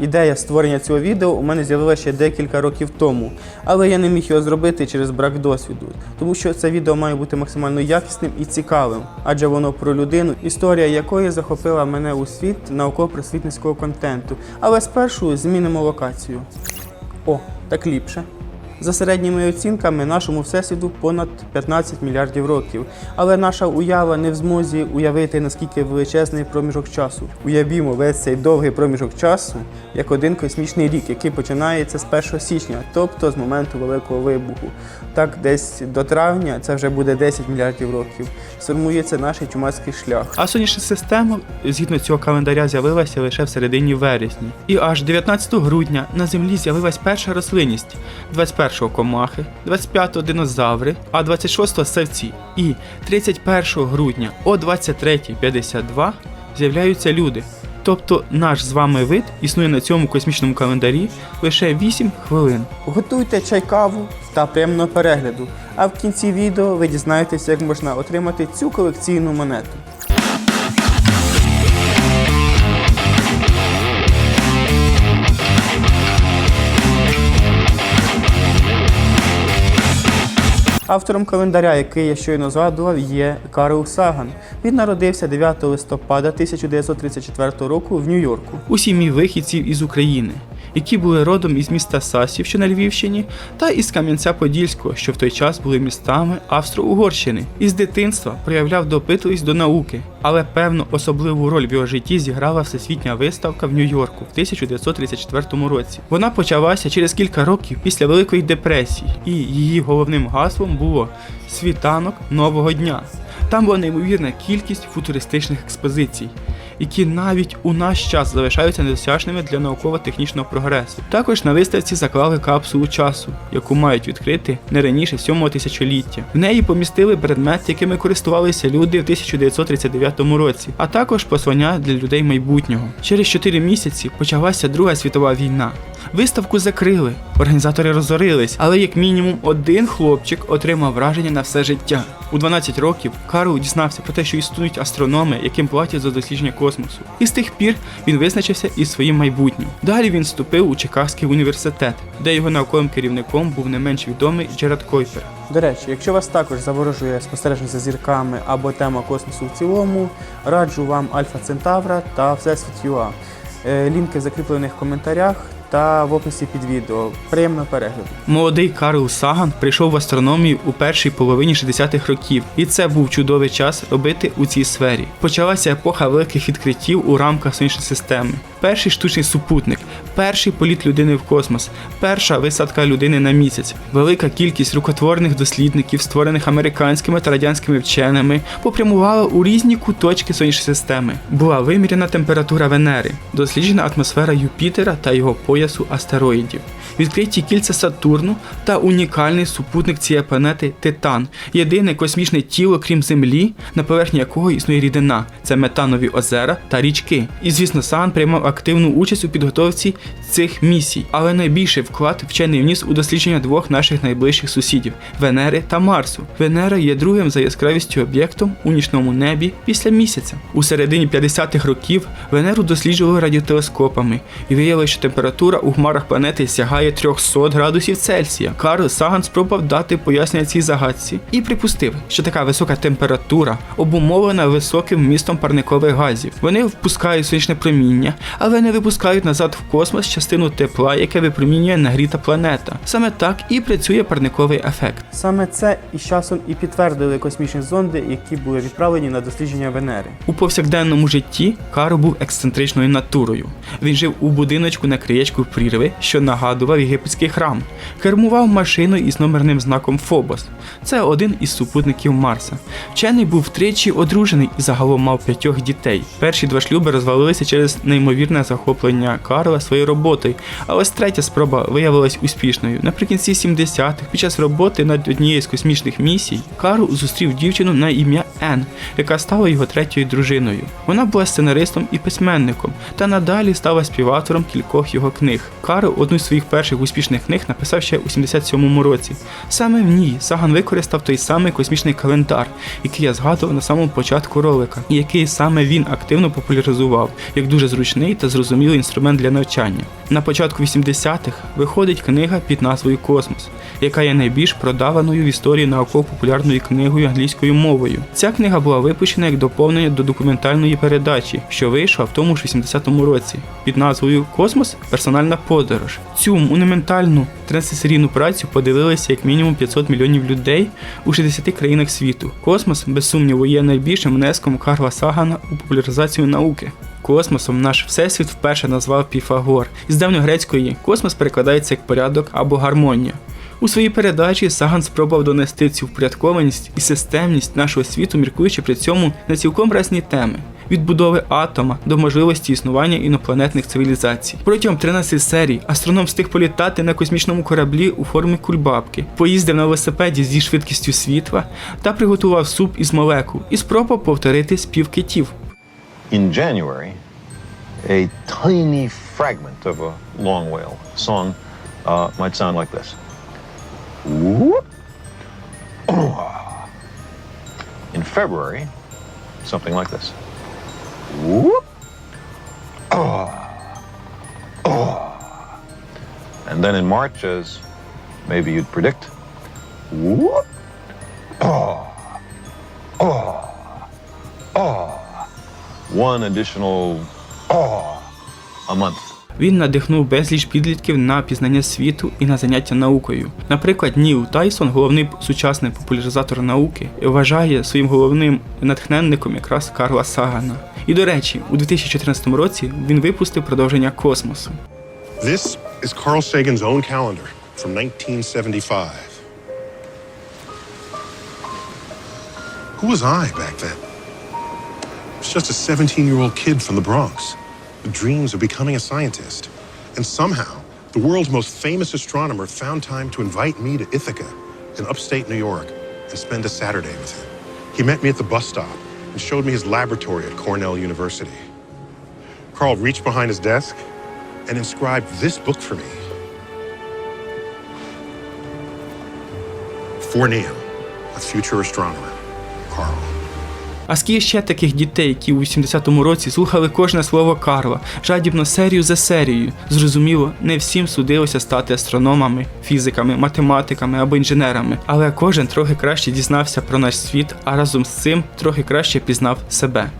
Ідея створення цього відео у мене з'явилася ще декілька років тому, але я не міг його зробити через брак досвіду, тому що це відео має бути максимально якісним і цікавим, адже воно про людину, історія якої захопила мене у світ науково-просвітницького контенту. Але спершу змінимо локацію. О, так ліпше. За середніми оцінками, нашому всесвіту понад 15 мільярдів років. Але наша уява не в змозі уявити наскільки величезний проміжок часу. Уявімо весь цей довгий проміжок часу як один космічний рік, який починається з 1 січня, тобто з моменту Великого вибуху. Так, десь до травня це вже буде 10 мільярдів років. Сформується наш чумацький шлях. А сонячна система згідно цього календаря з'явилася лише в середині вересня. І аж 19 грудня на землі з'явилась перша рослинність, 21-го комахи, 25-го динозаври, а 26-го савці. І 31 грудня о 23.52 з'являються люди. Тобто наш з вами вид існує на цьому космічному календарі лише 8 хвилин. Готуйте чай каву та приємного перегляду. А в кінці відео ви дізнаєтесь, як можна отримати цю колекційну монету. Автором календаря, який я щойно згадував, є Карл Саган. Він народився 9 листопада 1934 року в Нью-Йорку. у сім'ї вихідців із України, які були родом із міста Сасів, що на Львівщині, та із Кам'янця-Подільського, що в той час були містами Австро-Угорщини. Із дитинства проявляв допитливість до науки, але певну особливу роль в його житті зіграла всесвітня виставка в Нью-Йорку в 1934 році. Вона почалася через кілька років після Великої депресії, і її головним гаслом було світанок нового дня. Там була неймовірна кількість футуристичних експозицій, які навіть у наш час залишаються недосяжними для науково-технічного прогресу. Також на виставці заклали капсулу часу, яку мають відкрити не раніше сьомого тисячоліття. В неї помістили предмет, якими користувалися люди в 1939 році, а також послання для людей майбутнього. Через 4 місяці почалася Друга світова війна. Виставку закрили, організатори розорились, але як мінімум один хлопчик отримав враження на все життя. У 12 років Карл дізнався про те, що існують астрономи, яким платять за дослідження космосу. І з тих пір він визначився із своїм майбутнім. Далі він вступив у Чикагський університет, де його науковим керівником був не менш відомий Джеред Койпер. До речі, якщо вас також заворожує спостереження за зірками або тема космосу в цілому, раджу вам Альфа Центавра та Всесвіт ЮА. Е, Лінки в коментарях та в описі під відео. Приємного перегляду. Молодий Карл Саган прийшов в астрономію у першій половині 60-х років, і це був чудовий час робити у цій сфері. Почалася епоха великих відкриттів у рамках сонячної системи. Перший штучний супутник, перший політ людини в космос, перша висадка людини на місяць, велика кількість рукотворних дослідників, створених американськими та радянськими вченими, попрямувала у різні куточки сонячної системи. Була виміряна температура Венери, досліджена атмосфера Юпітера та його поясу астероїдів, відкриті кільця Сатурну та унікальний супутник цієї планети Титан, єдине космічне тіло, крім Землі, на поверхні якого існує рідина, це метанові озера та річки. І звісно, Сан приймав активну участь у підготовці цих місій, але найбільший вклад вчений вніс у дослідження двох наших найближчих сусідів Венери та Марсу. Венера є другим за яскравістю об'єктом у нічному небі після місяця. У середині 50-х років Венеру досліджували радіотелескопами і виявили, що температура у хмарах планети сягає 300 градусів Цельсія. Карл Саган спробував дати пояснення цій загадці і припустив, що така висока температура обумовлена високим вмістом парникових газів. Вони впускають сонячне проміння, але не випускають назад в космос частину тепла, яке випромінює нагріта планета. Саме так і працює парниковий ефект. Саме це і часом і підтвердили космічні зонди, які були відправлені на дослідження Венери. У повсякденному житті Карл був ексцентричною натурою. Він жив у будиночку на краєчку прірви, що нагадував єгипетський храм. Кермував машиною із номерним знаком Фобос. Це один із супутників Марса. Вчений був тричі одружений і загалом мав п'ятьох дітей. Перші два шлюби розвалилися через неймовірне захоплення Карла своєю роботою, а ось третя спроба виявилась успішною. Наприкінці 70-х, під час роботи над однією з космічних місій, Карл зустрів дівчину на ім'я Енн, яка стала його третьою дружиною. Вона була сценаристом і письменником, та надалі стала співавтором кількох його книг. Карл одну з своїх перших успішних книг написав ще у 77-му році. Саме в ній Саган використав той самий космічний календар, який я згадував на самому початку ролика, і який саме він активно популяризував як дуже зручний та зрозумілий інструмент для навчання. На початку 80-х виходить книга під назвою Космос, яка є найбільш продаваною в історії науково-популярною книгою англійською мовою. Ця книга була випущена як доповнення до документальної передачі, що вийшла в тому ж 80-му році, під назвою Космос Персональна подорож. Цю монументальну 30-серійну працю подивилися як мінімум 500 мільйонів людей у 60 країнах світу. Космос, без сумніву, є найбільшим внеском Карла Сагана у популяризацію науки. Космосом наш всесвіт вперше назвав Піфагор. Із давньогрецької космос перекладається як порядок або гармонія. У своїй передачі Саган спробував донести цю впорядкованість і системність нашого світу, міркуючи при цьому на цілком різні теми. Від будови атома до можливості існування інопланетних цивілізацій. Протягом 13 серій астроном встиг політати на космічному кораблі у формі кульбабки, поїздив на велосипеді зі швидкістю світла та приготував суп із молекул і спробував повторити спів китів. in January, a tiny fragment of a long whale song uh, might sound like this. In February, something like this. And then in March, as maybe you'd predict. One additional a month. Він надихнув безліч підлітків на пізнання світу і на заняття наукою. Наприклад, Ніл Тайсон, головний сучасний популяризатор науки, вважає своїм головним натхненником якраз Карла Сагана. І до речі, у 2014 році він випустив продовження космосу. This is Carl Sagan's own calendar from 1975. Who was I back then? I was just a 17 year old kid from the Bronx dreams of becoming a scientist. And somehow, the world's most famous astronomer found time to invite me to Ithaca in upstate New York and spend a Saturday with him. He met me at the bus stop and showed me his laboratory at Cornell University. Carl reached behind his desk and inscribed this book for me. For Neil, a future astronomer, Carl. А скільки ще таких дітей, які у 80-му році слухали кожне слово Карла, жадібно серію за серією. Зрозуміло, не всім судилося стати астрономами, фізиками, математиками або інженерами, але кожен трохи краще дізнався про наш світ, а разом з цим трохи краще пізнав себе.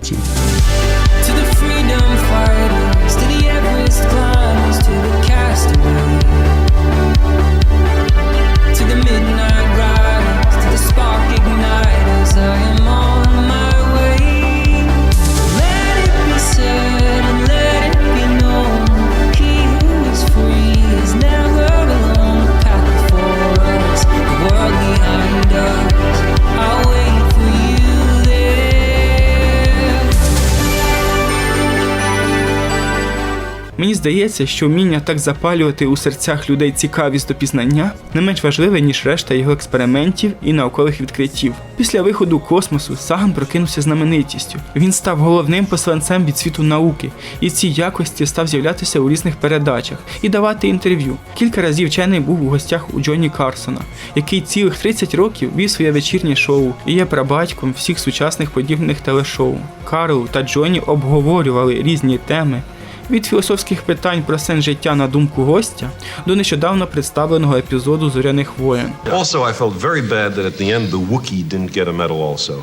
Здається, що вміння так запалювати у серцях людей цікавість до пізнання не менш важливе, ніж решта його експериментів і наукових відкриттів. Після виходу космосу Саган прокинувся знаменитістю. Він став головним посланцем від світу науки, і ці якості став з'являтися у різних передачах і давати інтерв'ю. Кілька разів вчений був у гостях у Джонні Карсона, який цілих 30 років вів своє вечірнє шоу і є прабатьком всіх сучасних подібних телешоу. Карл та Джонні обговорювали різні теми. Від філософських питань про сенс життя на думку гостя до нещодавно представленого епізоду зоряних воєн. Also, I felt very bad that at the end the Wookiee didn't get a medal also.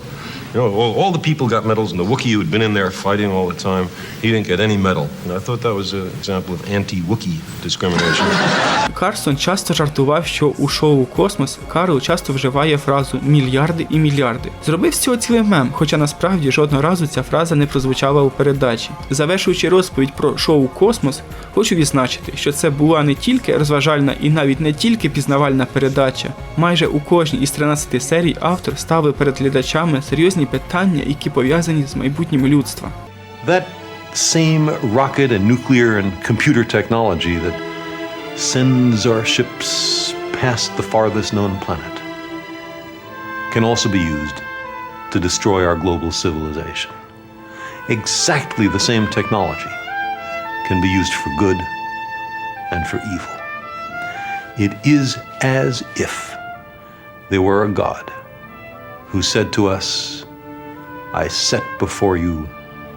You know, all, all the people got medals, and the Wookiee who'd been in there fighting all the time, he didn't get any medal. And I thought that was an example of anti-Wookiee discrimination. Карсон часто жартував, що у шоу Космос Карл часто вживає фразу мільярди і мільярди. Зробив з цього цілий мем, хоча насправді жодного разу ця фраза не прозвучала у передачі. Завершуючи розповідь про шоу Космос, хочу відзначити, що це була не тільки розважальна і навіть не тільки пізнавальна передача. Майже у кожній із 13 серій автор ставив перед глядачами серйозні питання, які пов'язані з майбутнім людства. that same rocket and nuclear and computer technology that sends our ships past the farthest known planet can also be used to destroy our global civilization. Exactly the same technology can be used for good and for evil. It is as if there were a God who said to us, I set before you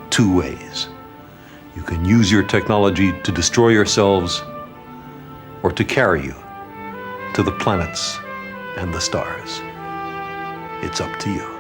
two ways. You can use your technology to destroy yourselves or to carry you to the planets and the stars. It's up to you.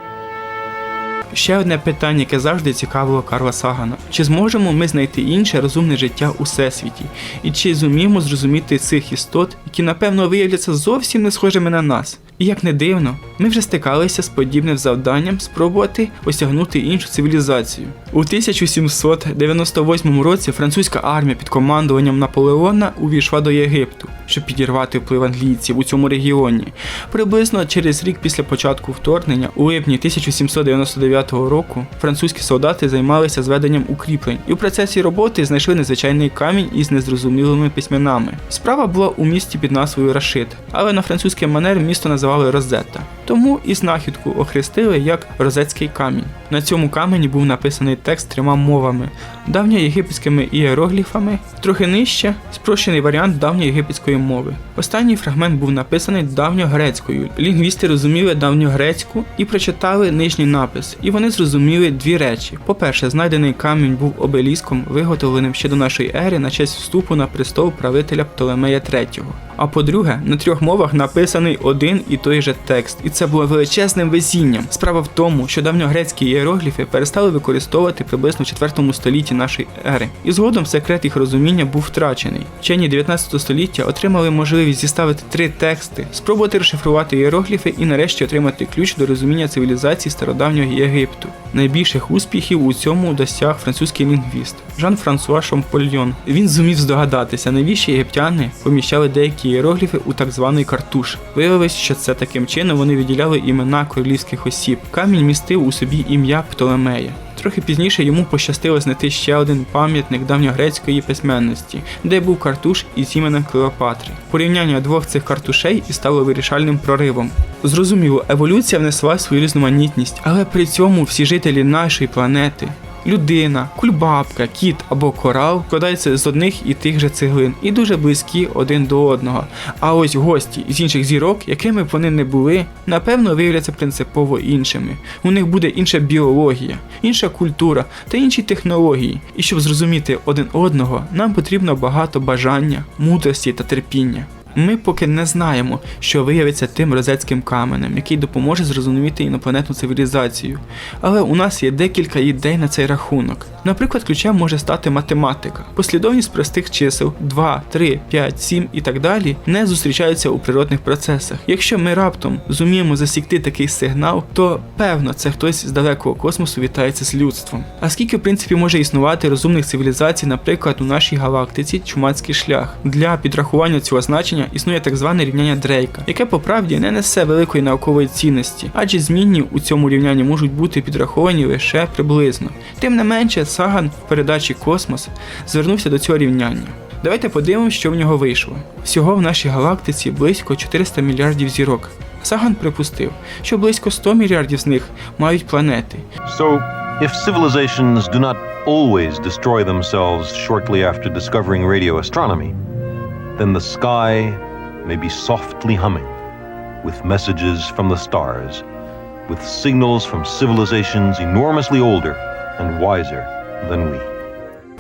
Ще одне питання, яке завжди цікавило Карла Сагана: чи зможемо ми знайти інше розумне життя у всесвіті? І чи зуміємо зрозуміти цих істот, які напевно виявляться зовсім не схожими на нас? І як не дивно, ми вже стикалися з подібним завданням спробувати осягнути іншу цивілізацію. У 1798 році французька армія під командуванням Наполеона увійшла до Єгипту, щоб підірвати вплив англійців у цьому регіоні. Приблизно через рік після початку вторгнення, у липні 1799 року, французькі солдати займалися зведенням укріплень і в процесі роботи знайшли незвичайний камінь із незрозумілими письменами. Справа була у місті під назвою Рашид, але на французький манер місто називали Розетта. Тому і знахідку охрестили як Розетський камінь. На цьому камені був написаний текст трьома мовами: давньоєгипетськими ієрогліфами, трохи нижче спрощений варіант давньоєгипетської мови. Останній фрагмент був написаний давньогрецькою. Лінгвісти розуміли давньогрецьку і прочитали нижній напис, і вони зрозуміли дві речі: по-перше, знайдений камінь був обеліском, виготовленим ще до нашої ери на честь вступу на престол правителя Птолемея III. А по-друге, на трьох мовах написаний один і той же текст, і це було величезним везінням. Справа в тому, що давньогрецькі ієрогліфи перестали використовувати приблизно в 4 столітті нашої ери, і згодом секрет їх розуміння був втрачений. Вчені 19 століття отримали можливість зіставити три тексти, спробувати розшифрувати ієрогліфи і нарешті отримати ключ до розуміння цивілізації стародавнього Єгипту. Найбільших успіхів у цьому досяг французький лінгвіст Жан-Франсуа Шомпольйон. Він зумів здогадатися, навіщо єгиптяни поміщали деякі іерогліфи у так званий картуш. Виявилось, що це таким чином вони виділяли імена королівських осіб. Камінь містив у собі ім'я Птолемея. Трохи пізніше йому пощастило знайти ще один пам'ятник давньогрецької письменності, де був картуш із іменем Клеопатри. Порівняння двох цих картушей і стало вирішальним проривом. Зрозуміло, еволюція внесла свою різноманітність, але при цьому всі жителі нашої планети. Людина, кульбабка, кіт або корал складаються з одних і тих же цеглин і дуже близькі один до одного. А ось гості з інших зірок, якими б вони не були, напевно виявляться принципово іншими. У них буде інша біологія, інша культура та інші технології. І щоб зрозуміти один одного, нам потрібно багато бажання, мудрості та терпіння. Ми поки не знаємо, що виявиться тим розетським каменем, який допоможе зрозуміти інопланетну цивілізацію. Але у нас є декілька ідей на цей рахунок. Наприклад, ключем може стати математика. Послідовність простих чисел 2, 3, 5, 7 і так далі не зустрічаються у природних процесах. Якщо ми раптом зуміємо засікти такий сигнал, то певно це хтось з далекого космосу вітається з людством. А скільки в принципі може існувати розумних цивілізацій, наприклад, у нашій галактиці Чумацький шлях? Для підрахування цього значення існує так зване рівняння Дрейка, яке по правді не несе великої наукової цінності, адже змінні у цьому рівнянні можуть бути підраховані лише приблизно. Тим не менше, Саган в передачі Космос звернувся до цього рівняння. Давайте подивимося, що в нього вийшло. Всього в нашій галактиці близько 400 мільярдів зірок. Саган припустив, що близько 100 мільярдів з них мають планети, So, if civilizations do not always destroy themselves shortly after discovering radio astronomy, then the sky may be softly humming with messages from the stars, with signals from civilizations enormously older and wiser than we.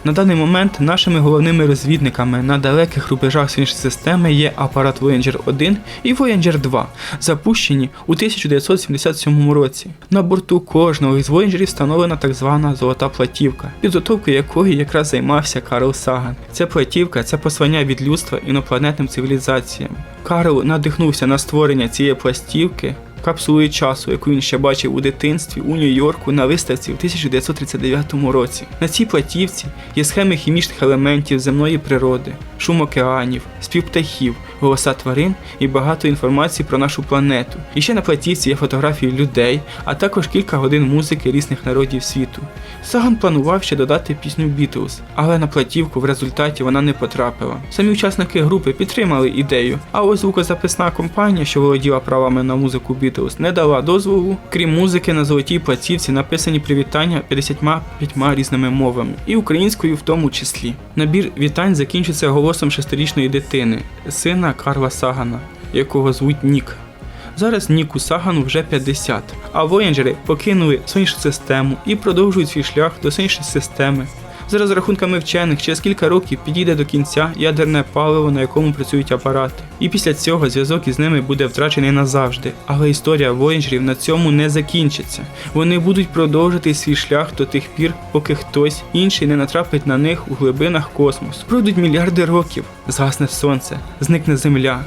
На даний момент нашими головними розвідниками на далеких рубежах сонячної системи є апарат Voyager 1 і Voyager 2, запущені у 1977 році. На борту кожного із Voyager встановлена так звана золота платівка, підготовкою якої якраз займався Карл Саган. Ця платівка це послання від людства інопланетним цивілізаціям. Карл надихнувся на створення цієї пластівки капсулою часу, яку він ще бачив у дитинстві у Нью-Йорку на виставці в 1939 році. На цій платівці є схеми хімічних елементів земної природи, шум океанів, спів птахів, голоса тварин і багато інформації про нашу планету. І ще на платівці є фотографії людей, а також кілька годин музики різних народів світу. Саган планував ще додати пісню Beatles, але на платівку в результаті вона не потрапила. Самі учасники групи підтримали ідею, а ось звукозаписна компанія, що володіла правами на музику Beatles, не дала дозволу. Крім музики, на золотій платівці написані привітання 55 різними мовами, і українською в тому числі. Набір вітань закінчиться голосом шестирічної дитини, сина Карла Сагана, якого звуть Нік. Зараз Ніку Сагану вже 50, а воєнджери покинули сонячну систему і продовжують свій шлях до сонячної системи. За розрахунками вчених, через кілька років підійде до кінця ядерне паливо, на якому працюють апарати. І після цього зв'язок із ними буде втрачений назавжди. Але історія воєнджерів на цьому не закінчиться. Вони будуть продовжити свій шлях до тих пір, поки хтось інший не натрапить на них у глибинах космосу. Пройдуть мільярди років, згасне сонце, зникне земля.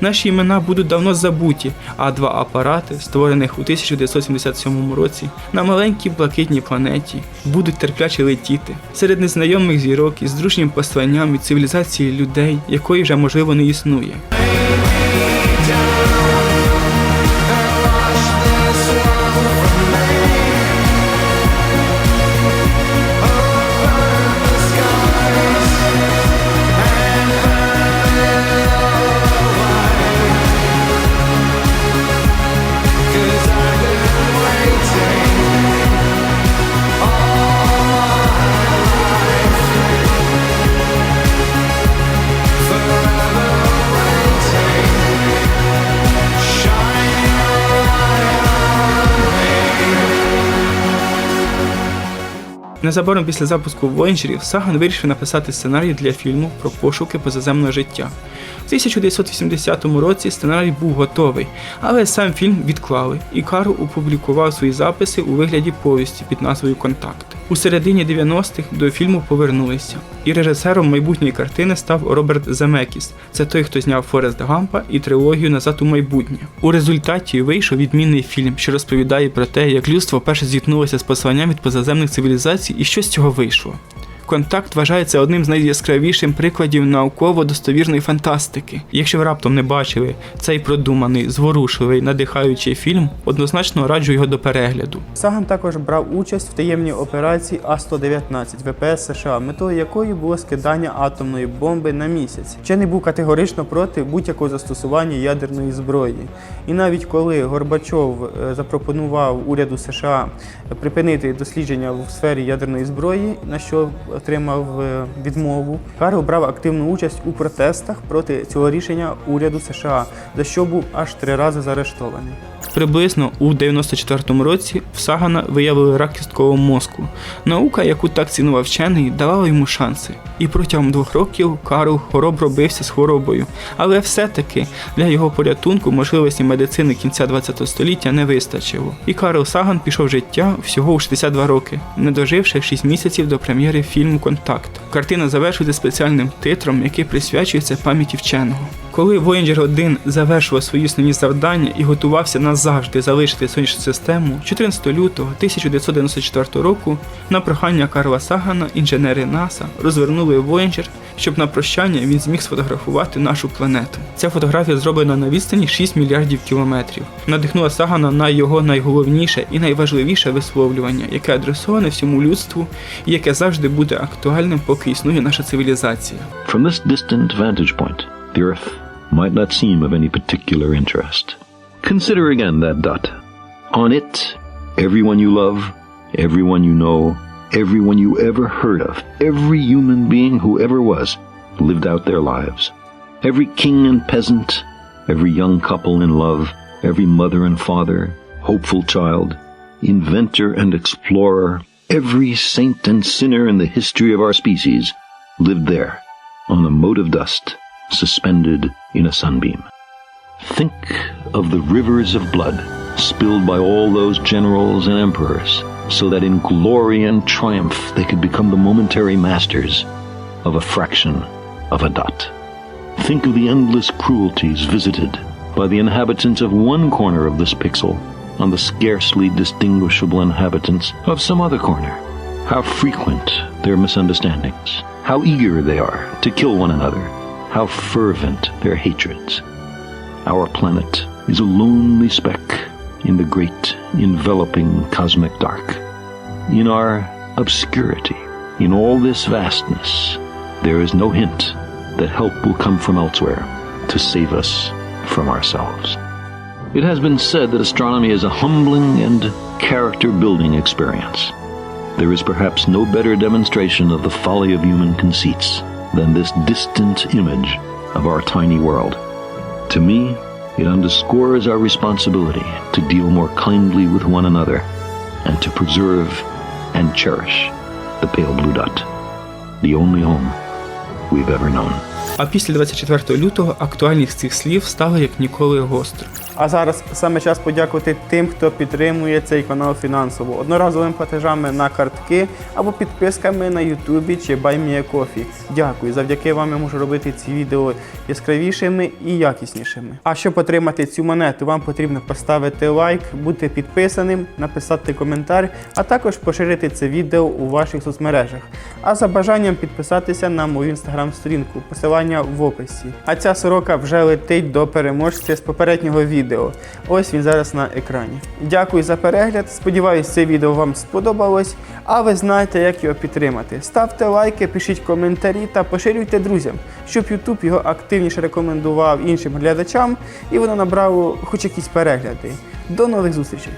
Наші імена будуть давно забуті, а два апарати, створених у 1977 році на маленькій блакитній планеті, будуть терпляче летіти серед незнайомих зірок із дружнім посланням від цивілізації людей, якої вже можливо не існує. Незабаром після запуску воєнджерів Саган вирішив написати сценарій для фільму про пошуки позаземного життя. У 1980 році сценарій був готовий, але сам фільм відклали, і Карл опублікував свої записи у вигляді повісті під назвою Контакт. У середині 90-х до фільму повернулися, і режисером майбутньої картини став Роберт Земекіс. Це той, хто зняв Форест Гампа і трилогію Назад у майбутнє. У результаті вийшов відмінний фільм, що розповідає про те, як людство перше зіткнулося з посланням від позаземних цивілізацій і що з цього вийшло. Контакт вважається одним з найяскравіших прикладів науково-достовірної фантастики. Якщо ви раптом не бачили цей продуманий, зворушливий, надихаючий фільм, однозначно раджу його до перегляду. Саган також брав участь в таємній операції А-119 ВПС США, метою якої було скидання атомної бомби на місяць. Вчений був категорично проти будь-якого застосування ядерної зброї. І навіть коли Горбачов е, запропонував уряду США припинити дослідження в сфері ядерної зброї, на що отримав е, відмову, Карл брав активну участь у протестах проти цього рішення уряду США, за що був аж три рази заарештований. Приблизно у 94-му році в Сагана виявили рак кісткового мозку. Наука, яку так цінував вчений, давала йому шанси. І протягом двох років Карл хоробро бився з хворобою. Але все-таки для його порятунку можливості медицини кінця 20 століття не вистачило. І Карл Саган пішов життя всього у 62 роки, не доживши 6 місяців до прем'єри фільму Контакт. Картина завершується спеціальним титром, який присвячується пам'яті вченого. Коли Voyager 1 завершував свої основні завдання і готувався назавжди залишити сонячну систему, 14 лютого 1994 року на прохання Карла Сагана інженери НАСА розвернули Voyager, щоб на прощання він зміг сфотографувати нашу планету. Ця фотографія зроблена на відстані 6 мільярдів кілометрів. Надихнула Сагана на його найголовніше і найважливіше висловлювання, яке адресоване всьому людству і яке завжди буде актуальним, поки існує наша цивілізація. From this distant vantage point, the Earth might not seem of any particular interest. Consider again that dot. On it, everyone you love, everyone you know, everyone you ever heard of, every human being who ever was, lived out their lives. Every king and peasant, every young couple in love, every mother and father, hopeful child, inventor and explorer, every saint and sinner in the history of our species lived there on a mote of dust suspended in a sunbeam. Think of the rivers of blood spilled by all those generals and emperors, so that in glory and triumph they could become the momentary masters of a fraction of a dot. Think of the endless cruelties visited by the inhabitants of one corner of this pixel on the scarcely distinguishable inhabitants of some other corner. How frequent their misunderstandings, how eager they are to kill one another, how fervent their hatreds. Our planet is a lonely speck in the great enveloping cosmic dark. In our obscurity, in all this vastness, there is no hint that help will come from elsewhere to save us from ourselves. It has been said that astronomy is a humbling and character building experience. There is perhaps no better demonstration of the folly of human conceits than this distant image of our tiny world. To me, it underscores our responsibility to deal more kindly with one another and to preserve and cherish the pale blue dot, the only home we've ever known. А після 24 лютого актуальність цих слів стала як ніколи гостро. А зараз саме час подякувати тим, хто підтримує цей канал фінансово, одноразовими платежами на картки або підписками на Ютубі чи BuyMeACoffee. Дякую. Завдяки вам я можу робити ці відео яскравішими і якіснішими. А щоб отримати цю монету, вам потрібно поставити лайк, бути підписаним, написати коментар, а також поширити це відео у ваших соцмережах. А за бажанням підписатися на мою інстаграм-сторінку. Посилання в описі. А ця сорока вже летить до переможця з попереднього відео. Ось він зараз на екрані. Дякую за перегляд. Сподіваюсь, це відео вам сподобалось. А ви знаєте, як його підтримати. Ставте лайки, пишіть коментарі та поширюйте друзям, щоб YouTube його активніше рекомендував іншим глядачам і воно набрало хоч якісь перегляди. До нових зустрічей!